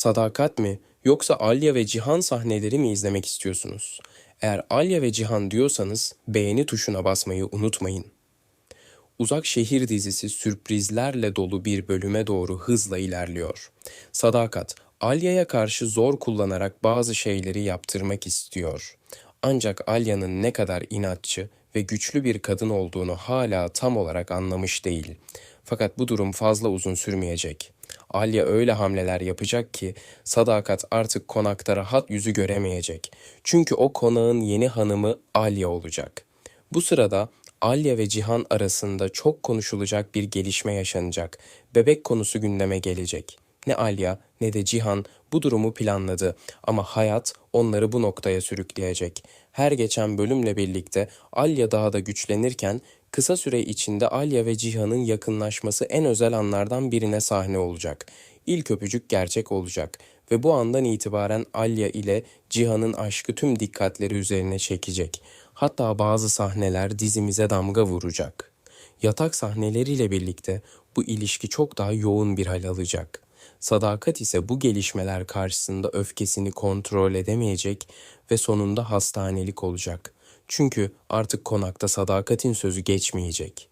Sadakat mi yoksa Alya ve Cihan sahneleri mi izlemek istiyorsunuz? Eğer Alya ve Cihan diyorsanız beğeni tuşuna basmayı unutmayın. Uzak Şehir dizisi sürprizlerle dolu bir bölüme doğru hızla ilerliyor. Sadakat, Alya'ya karşı zor kullanarak bazı şeyleri yaptırmak istiyor. Ancak Alya'nın ne kadar inatçı ve güçlü bir kadın olduğunu hala tam olarak anlamış değil. Fakat bu durum fazla uzun sürmeyecek. Alya öyle hamleler yapacak ki Sadakat artık konakta rahat yüzü göremeyecek. Çünkü o konağın yeni hanımı Alya olacak. Bu sırada Alya ve Cihan arasında çok konuşulacak bir gelişme yaşanacak. Bebek konusu gündeme gelecek. Ne Alya ne de Cihan bu durumu planladı ama hayat onları bu noktaya sürükleyecek. Her geçen bölümle birlikte Alya daha da güçlenirken kısa süre içinde Alya ve Cihan'ın yakınlaşması en özel anlardan birine sahne olacak. İlk öpücük gerçek olacak ve bu andan itibaren Alya ile Cihan'ın aşkı tüm dikkatleri üzerine çekecek. Hatta bazı sahneler dizimize damga vuracak. Yatak sahneleriyle birlikte bu ilişki çok daha yoğun bir hal alacak. Sadakat ise bu gelişmeler karşısında öfkesini kontrol edemeyecek ve sonunda hastanelik olacak. Çünkü artık konakta sadakatin sözü geçmeyecek.